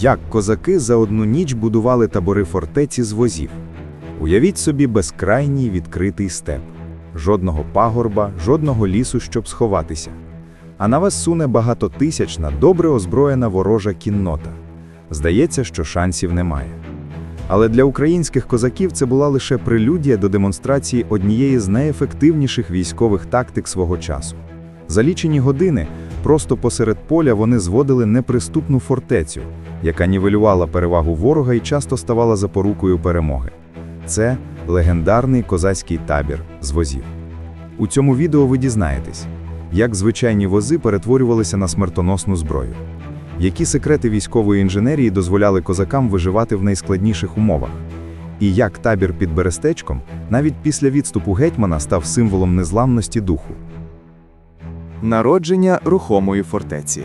Як козаки за одну ніч будували табори фортеці з возів. Уявіть собі безкрайній відкритий степ. Жодного пагорба, жодного лісу, щоб сховатися. А на вас суне багатотисячна, добре озброєна ворожа кіннота. Здається, що шансів немає. Але для українських козаків це була лише прелюдія до демонстрації однієї з найефективніших військових тактик свого часу. За лічені години просто посеред поля вони зводили неприступну фортецю, яка нівелювала перевагу ворога і часто ставала запорукою перемоги. Це легендарний козацький табір з возів. У цьому відео ви дізнаєтесь, як звичайні вози перетворювалися на смертоносну зброю, які секрети військової інженерії дозволяли козакам виживати в найскладніших умовах, і як табір під Берестечком навіть після відступу гетьмана став символом незламності духу. Народження рухомої фортеці.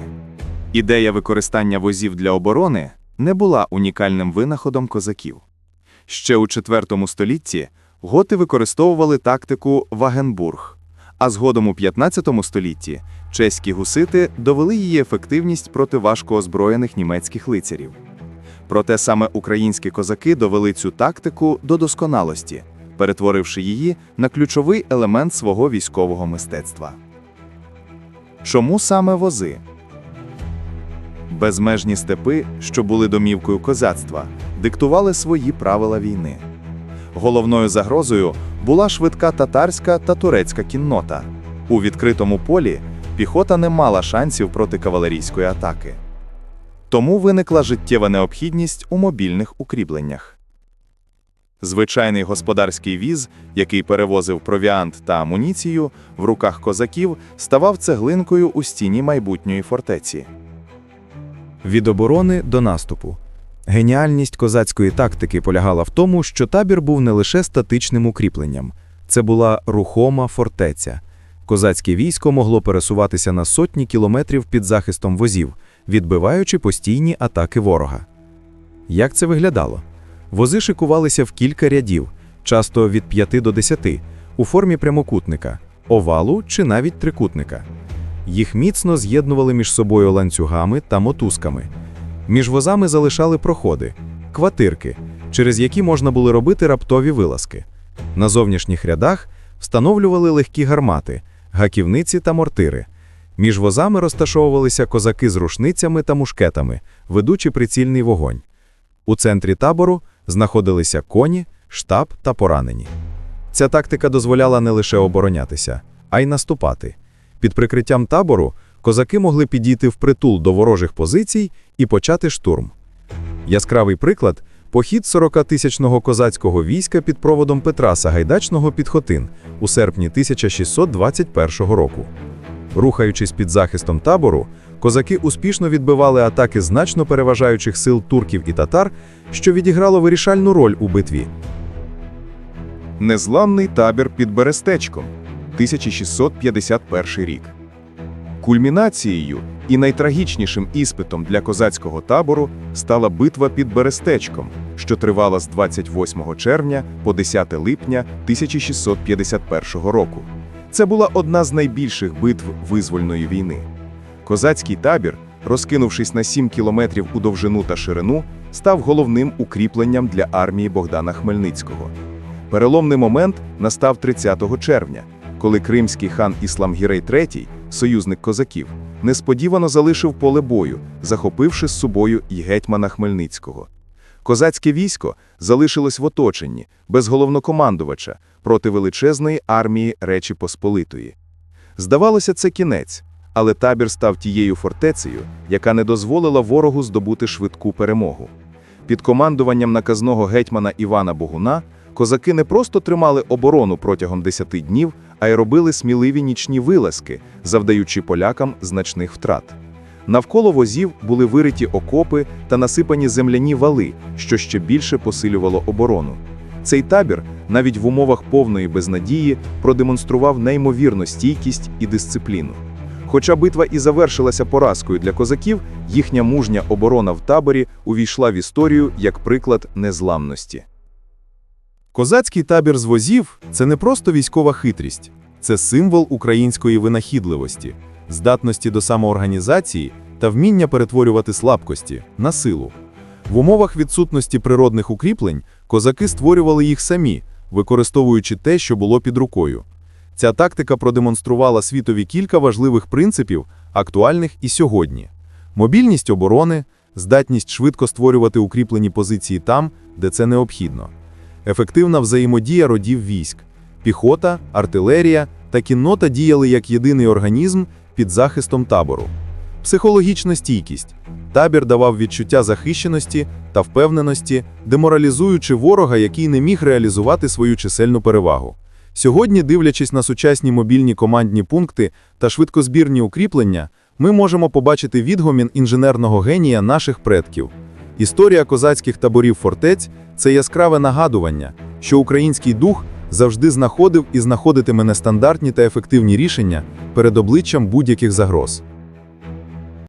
Ідея використання возів для оборони не була унікальним винаходом козаків. Ще у IV столітті готи використовували тактику Вагенбург, а згодом у 15 столітті чеські гусити довели її ефективність проти важкоозброєних німецьких лицарів. Проте саме українські козаки довели цю тактику до досконалості, перетворивши її на ключовий елемент свого військового мистецтва. Чому саме вози? Безмежні степи, що були домівкою козацтва, диктували свої правила війни. Головною загрозою була швидка татарська та турецька кіннота. У відкритому полі піхота не мала шансів проти кавалерійської атаки. Тому виникла життєва необхідність у мобільних укріпленнях. Звичайний господарський віз, який перевозив провіант та амуніцію, в руках козаків ставав цеглинкою у стіні майбутньої фортеці. Від оборони до наступу. Геніальність козацької тактики полягала в тому, що табір був не лише статичним укріпленням, це була рухома фортеця. Козацьке військо могло пересуватися на сотні кілометрів під захистом возів, відбиваючи постійні атаки ворога. Як це виглядало? Вози шикувалися в кілька рядів, часто від 5 до 10, у формі прямокутника, овалу чи навіть трикутника. Їх міцно з'єднували між собою ланцюгами та мотузками. Між возами залишали проходи, квартирки, через які можна було робити раптові вилазки. На зовнішніх рядах встановлювали легкі гармати, гаківниці та мортири. Між возами розташовувалися козаки з рушницями та мушкетами, ведучи прицільний вогонь. У центрі табору знаходилися коні, штаб та поранені. Ця тактика дозволяла не лише оборонятися, а й наступати. Під прикриттям табору козаки могли підійти впритул до ворожих позицій і почати штурм. Яскравий приклад похід 40-тисячного козацького війська під проводом Петра Сагайдачного під Хотин у серпні 1621 року. Рухаючись під захистом табору, козаки успішно відбивали атаки значно переважаючих сил турків і татар, що відіграло вирішальну роль у битві. Незламний табір під Берестечком 1651 рік. Кульмінацією і найтрагічнішим іспитом для козацького табору стала битва під Берестечком, що тривала з 28 червня по 10 липня 1651 року. Це була одна з найбільших битв визвольної війни. Козацький табір, розкинувшись на 7 кілометрів у довжину та ширину, став головним укріпленням для армії Богдана Хмельницького. Переломний момент настав 30 червня, коли кримський хан Ісламгірей III, союзник козаків, несподівано залишив поле бою, захопивши з собою й гетьмана Хмельницького. Козацьке військо залишилось в оточенні, без головнокомандувача, проти величезної армії Речі Посполитої. Здавалося, це кінець, але табір став тією фортецею, яка не дозволила ворогу здобути швидку перемогу. Під командуванням наказного гетьмана Івана Богуна козаки не просто тримали оборону протягом 10 днів, а й робили сміливі нічні вилазки, завдаючи полякам значних втрат. Навколо возів були вириті окопи та насипані земляні вали, що ще більше посилювало оборону. Цей табір, навіть в умовах повної безнадії, продемонстрував неймовірну стійкість і дисципліну. Хоча битва і завершилася поразкою для козаків, їхня мужня оборона в таборі увійшла в історію як приклад незламності. Козацький табір з возів це не просто військова хитрість, це символ української винахідливості, здатності до самоорганізації та вміння перетворювати слабкості на силу. В умовах відсутності природних укріплень козаки створювали їх самі, використовуючи те, що було під рукою. Ця тактика продемонструвала світові кілька важливих принципів, актуальних і сьогодні: мобільність оборони, здатність швидко створювати укріплені позиції там, де це необхідно, ефективна взаємодія родів військ, піхота, артилерія та кіннота діяли як єдиний організм під захистом табору. Психологічна стійкість. Табір давав відчуття захищеності та впевненості, деморалізуючи ворога, який не міг реалізувати свою чисельну перевагу. Сьогодні, дивлячись на сучасні мобільні командні пункти та швидкозбірні укріплення, ми можемо побачити відгомін інженерного генія наших предків. Історія козацьких таборів фортець це яскраве нагадування, що український дух завжди знаходив і знаходитиме нестандартні та ефективні рішення перед обличчям будь-яких загроз.